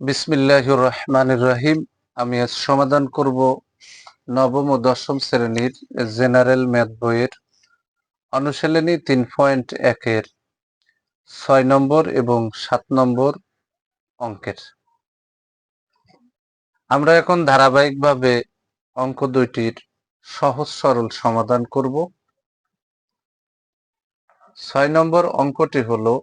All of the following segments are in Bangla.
বিসমিল্লাহির রহমানির রহিম। আমি আজ সমাধান করব নবম ও দশম শ্রেণির জেনারেল ম্যাথ বইয়ের অনুশীলনী তিন পয়েন্ট একের ছয় নম্বর এবং সাত নম্বর অঙ্কের। আমরা এখন ধারাবাহিকভাবে অঙ্ক দুইটির সহজ সরল সমাধান করব। ছয় নম্বর অঙ্কটি হলো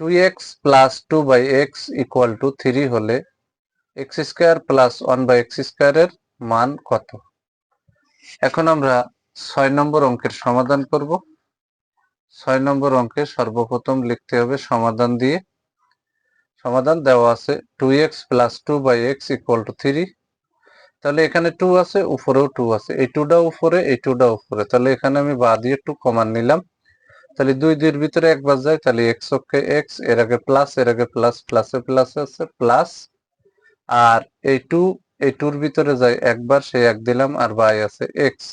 two X plus two by X equal to three হলে X square plus one by X স্কোয়ারের মান কত? এখন আমরা ছয় নম্বর অঙ্কের সমাধান করব। ছয় নম্বর অঙ্কে সর্বপ্রথম লিখতে হবে সমাধান দিয়ে। সমাধান দেওয়া আছে two X plus two by X equal to three তাহলে এখানে টু আছে, উপরেও টু আছে। এই টুটা উপরে, এই টুটা উপরে। তাহলে এখানে আমি বা দিয়ে টু কমান নিলাম। তাহলে দুই দুইয়ের ভিতরে একবার যায়, তাহলে এক্স ওকে এক্সের আগে প্লাস এর আগে প্লাস প্লাসে প্লাস আছে প্লাস আর এই টু এই টুর ভিতরে যায়, একবার সে এক দিলাম, আর বাই আছে এক্স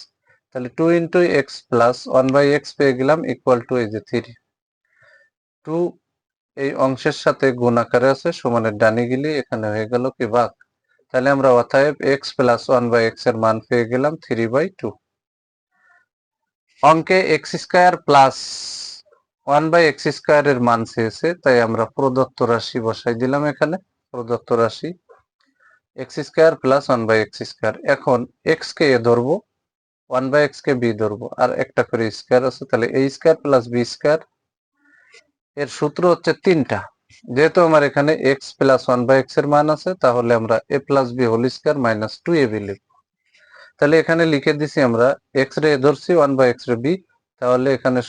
তাহলে two into X plus one by X পেয়ে গেলাম ইকুয়াল টু এই যে থ্রি টু এই অংশের সাথে গুণ আকারে আছে, সমানের ডানি গেলে এখানে হয়ে গেল কি ভাগ। তাহলে আমরা অতএব এক্স প্লাস ওয়ান বাই এক্সের মান পেয়ে গেলাম থ্রি বাই টু অঙ্কে X square plus one by X স্কোয়ারের মান চেয়েছে, তাই আমরা প্রদত্ত রাশি বসাই দিলাম এখানে, প্রদত্ত রাশি X square plus one by X square. এখন এক্স কে এ ধরবো, ওয়ান বাই এক্স কে বি ধরবো, আর একটা করে স্কোয়ার আছে, তাহলে A square plus B square এর সূত্র হচ্ছে তিনটা। যেহেতু আমার এখানে এক্স প্লাস ওয়ান বাই এক্সের মান আছে, তাহলে আমরা A plus B whole square minus two A B লিখব। তাহলে এখানে লিখে দিছি আমরা এক্স রে ধরছি ওয়ান বাই এক্স রে বি তাহলে এখানে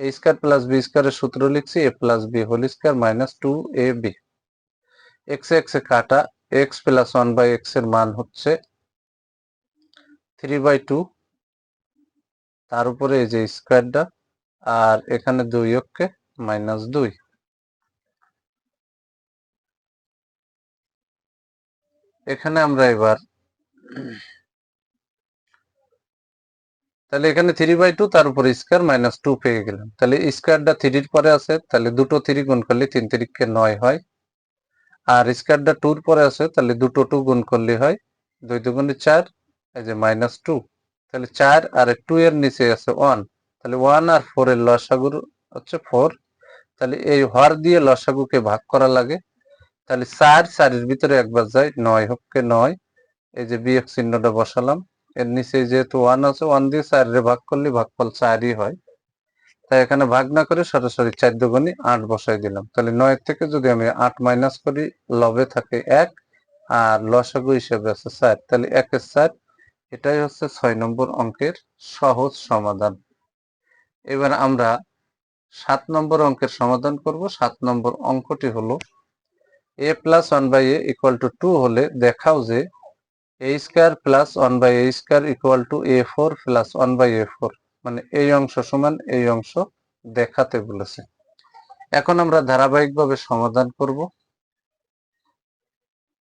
এ স্কোয়ার প্লাস বি স্কোয়ারের সূত্র লিখছি A plus B whole square minus two A B X X এ কাটা এক্স প্লাস ওয়ান বাই এক্সের মান হচ্ছে থ্রি বাই টু তার উপরে এই যে স্কোয়ারটা আর এখানে দুই অক্ষে মাইনাস দুই। এখানে আমরা এবার তাহলে এখানে থ্রি বাই টু তার উপরে স্কোয়ার মাইনাস টু পেয়ে গেলাম। তাহলে স্কোয়ারটা থ্রির পরে আছে, তাহলে দুটো থ্রি গুণ করলে তিন তিরিককে নয় হয়। আর স্কোয়ারটা টুর পরে আছে, তাহলে দুটো টু গুণ করলে হয় দুই দুগুণে চার, এই যে মাইনাস টু তাহলে চার আর টু এর নিচে আছে ওয়ান তাহলে ওয়ান আর ফোর এর লসাগুর হচ্ছে ফোর তাহলে এই হর দিয়ে লসাগুকে ভাগ করা লাগে। তাহলে চার, চারের ভিতরে একবার যায় নয় হককে নয়। এই যে বিয়োগ চিহ্নটা বসালাম। এর নিচে যেহেতু ওয়ান আছে ওয়ান দিয়ে চারে ভাগ করলে ভাগফল চারই হয়। তাই এখানে ভাগ না করে সরাসরি চার দুগুণি আট বসাই দিলাম। তাহলে নয়ের থেকে যদি আমি আট মাইনাস করি, লবে থাকে এক, আর লসাগু হিসেবে আছে চার। তাহলে একের চার, এটাই হচ্ছে ছয় নম্বর অঙ্কের সহজ সমাধান। এবার আমরা সাত নম্বর অঙ্কের সমাধান করব। সাত নম্বর অঙ্কটি হলো A plus one by A equal to two হলে দেখাও যে A square plus one by A square equal to A four plus one by A four মানে এই অংশ সমান এই অংশ দেখাতে বলেছে। এখন আমরা ধারাবাহিকভাবে সমাধান করব।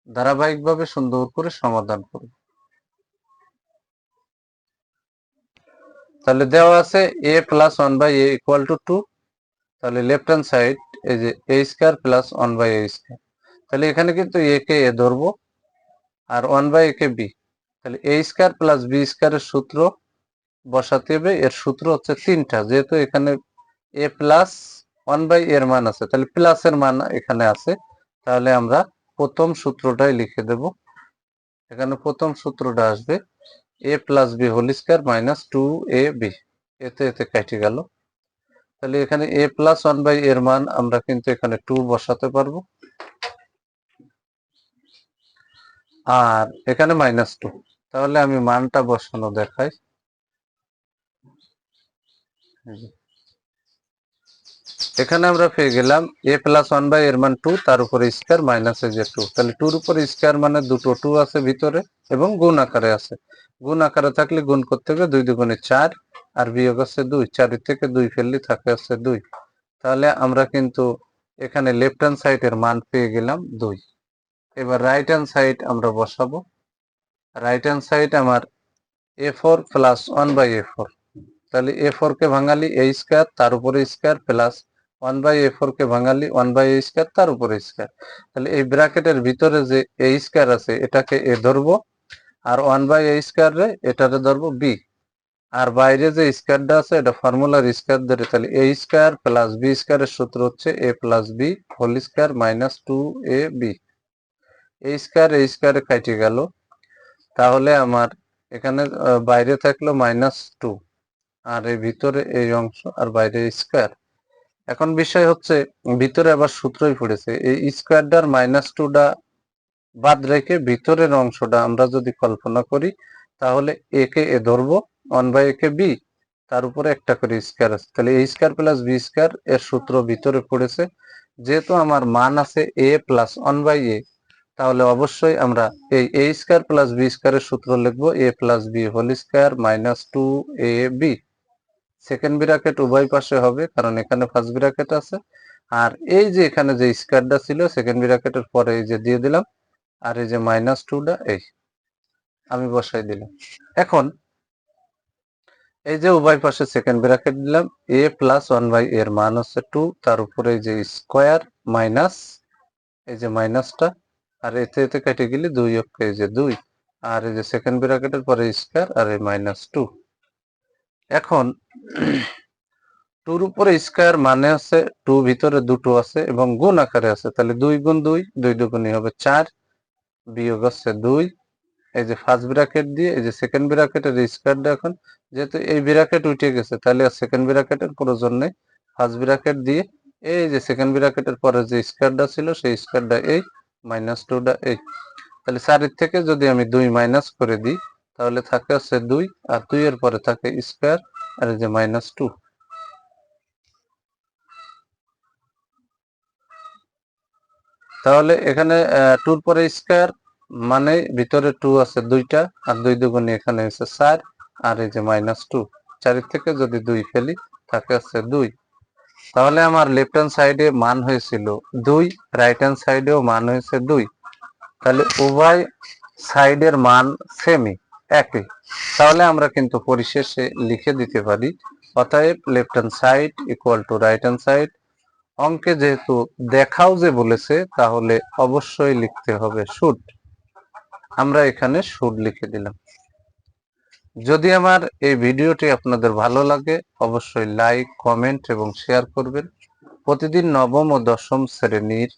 ধারাবাহিকভাবে সুন্দর করে সমাধান করব। তাহলে দেওয়া আছে A plus one by A equal to two তাহলে লেফট হ্যান্ড সাইড এই যে A square plus one by A square তাহলে এখানে কিন্তু এ কে এ ধরবো। আর ওয়ান বাই এ কে বি তাহলে এ স্কোয়ার প্লাস বি স্কোয়ারের সূত্র বসাতে হবে, এর সূত্র হচ্ছে তিনটা, যেহেতু এখানে এ প্লাস ওয়ান বাই এর মান আছে, তাহলে প্লাস এর মান এখানে আছে, তাহলে আমরা প্রথম সূত্রটাই লিখে দেব, এখানে প্রথম সূত্রটা আসবে A plus B whole square minus two A B এতে এতে কেটে গেল, তাহলে এখানে এ প্লাস ওয়ান বাই এর মান আমরা কিন্তু এখানে টু বসাতে পারব আর এখানে মাইনাস টু তাহলে আমি মানটা বসানো দেখাই। এখানে আমরা পেয়ে গেলাম এ প্লাস ওয়ান বাই এর মান টু তার উপরে স্কোয়ার মাইনাস এ যে টু তাহলে টুর উপরে স্কোয়ার মানে দুটো টু আছে ভিতরে এবং গুণ আকারে আছে। গুণ আকারে থাকলে গুণ করতে হবে দুই দুগুণে চার, আর বিয়োগ আছে দুই। চারের থেকে দুই ফেললে থাকে আছে দুই। তাহলে আমরা কিন্তু এখানে লেফট হ্যান্ড সাইডের মান পেয়ে গেলাম দুই। এবার রাইট হ্যান্ড সাইড আমরা বসাবো। রাইট হ্যান্ড সাইড আমার A four plus one by A four তাহলে এ ফোর কে ভাঙালি এ স্কোয়ার তার উপরে square plus one by A four কে ভাঙালি ওয়ান বাই এ স্কোয়ার তার উপরে স্কোয়ার তাহলে এই ব্র্যাকেটের ভিতরে যে এ স্কোয়ার আছে, এটাকে এ ধরবো, আর ওয়ান বাই এ স্কোয়ার রে ধরবো বি আর বাইরে যে স্কোয়ারটা আছে, এটা ফর্মুলার স্কোয়ার ধরে, তাহলে এ স্কোয়ার প্লাস বি স্কোয়ারের সূত্র হচ্ছে A plus B whole square minus two A B A square A স্কোয়ারে কাটে গেল। তাহলে আমার এখানে বাইরে থাকল মাইনাস টু আর এই ভিতরে এই অংশ আর বাইরে স্কোয়ার এখন বিষয় হচ্ছে, ভিতরে আবার সূত্রই পড়েছে। এই স্কোয়ারটার মাইনাস টুটা বাদ রেখে ভিতরের অংশটা আমরা যদি কল্পনা করি, তাহলে এ কে এ ধরবো ওয়ান বাই এ কে বি তার উপরে একটা করে স্কোয়ার আছে। তাহলে A square plus B square এর সূত্র ভিতরে পড়েছে। যেহেতু আমার মান আছে A plus one by A তাহলে অবশ্যই আমরা এই এ স্কোয়ার প্লাস বি স্কোয়ারের সূত্র লিখব A plus B whole square minus two A B second bracket উভয় পাশে হবে, কারণ এখানে ফার্স্ট ব্র্যাকেট আছে। আর এই যে এখানে যে স্কোয়ারটা ছিল সেকেন্ড ব্র্যাকেটের পরে এই যে দিয়ে দিলাম, আর এই যে মাইনাস টুটা এই আমি বসাই দিলাম। এখন এই যে উভয় পাশে সেকেন্ড ব্র্যাকেট দিলাম এ প্লাস ওয়ান বাই এর মান হচ্ছে টু তার উপরে এই যে স্কোয়ার মাইনাস এই যে মাইনাসটা আর এতে এতে কেটে গেলে দুই অক্ষে যে দুই, আর এই যে সেকেন্ড ব্র্যাকেটের পরে স্কোয়ার আর এই মাইনাস টু এখন টুর উপরে স্কোয়ার মানে আছে টু ভিতরে দুটো আছে এবং গুণ আকারে আছে। তাহলে দুই গুণ দুই দুই দুগুণই হবে চার, বিয়োগ হচ্ছে দুই। এই যে ফার্স্ট ব্র্যাকেট দিয়ে, এই যে সেকেন্ড ব্র্যাকেটের স্কোয়ারটা এখন, যেহেতু এই ব্র্যাকেট উঠে গেছে, তাহলে আর সেকেন্ড ব্র্যাকেটের প্রয়োজন নেই। ফার্স্ট ব্র্যাকেট দিয়ে, এই যে সেকেন্ড ব্র্যাকেটের পরে যে স্কোয়ারটা ছিল, সেই স্কোয়ারটা এই মাইনাস টুটা এই, তাহলে চারের থেকে যদি আমি দুই মাইনাস করে দিই, তাহলে থাকে হচ্ছে দুই, আর দুই এর পরে থাকে স্কোয়ার আর যে মাইনাস টু তাহলে এখানে টুর পরে স্কোয়ার মানে ভিতরে টু আছে দুইটা, আর দুই দুগুণে এখানে হচ্ছে চার, আর এই যে মাইনাস টু চারের থেকে যদি দুই ফেলি, থাকে আছে দুই। তাহলে আমার লেফট হ্যান্ড সাইডে মান হয়েছিল দুই রাইট হ্যান্ড সাইডেও মান হয়েছে দুই। তাহলে উভয় সাইডের মান সেমই একই। তাহলে আমরা কিন্তু পরিশেষে লিখে দিতে পারি, অতএব left hand side equal to right hand side অঙ্কে যেহেতু দেখাও যে বলেছে, তাহলে অবশ্যই লিখতে হবে শুড আমরা এখানে শুড লিখে দিলাম। যদি আমার এই ভিডিওটি আপনাদের ভালো লাগে, অবশ্যই লাইক, কমেন্ট এবং শেয়ার করবেন। প্রতিদিন নবম ও দশম শ্রেণির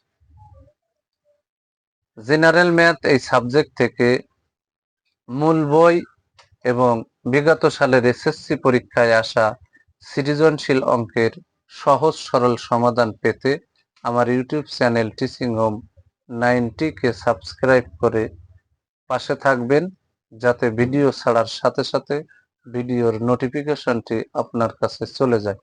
জেনারেল ম্যাথ এই সাবজেক্ট থেকে মূল বই এবং বিগত সালের এসএসসি পরীক্ষায় আসা সৃজনশীল অঙ্কের সহজ সরল সমাধান পেতে আমার ইউটিউব চ্যানেল টিচিং হোম নাইনটিকে সাবস্ক্রাইব করে পাশে থাকবেন। যাতে ভিডিও ছাড়ার সাথে সাথে ভিডিওর নোটিফিকেশনটি আপনার কাছে চলে যায়।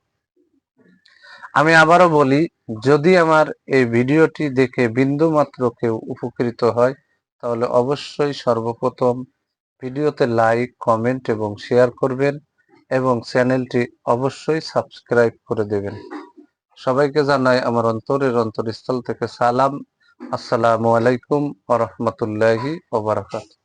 আমি আবারও বলি, যদি আমার এই ভিডিওটি দেখে বিন্দু মাত্র কেউ উপকৃত হয়, তাহলে অবশ্যই সর্বপ্রথম ভিডিওতে লাইক, কমেন্ট এবং শেয়ার করবেন এবং চ্যানেলটি অবশ্যই সাবস্ক্রাইব করে দেবেন। সবাইকে জানাই আমার অন্তরের অন্তরস্থল থেকে সালাম। আসসালামু আলাইকুম ওয়া রাহমাতুল্লাহি ওয়া বারাকাতুহু।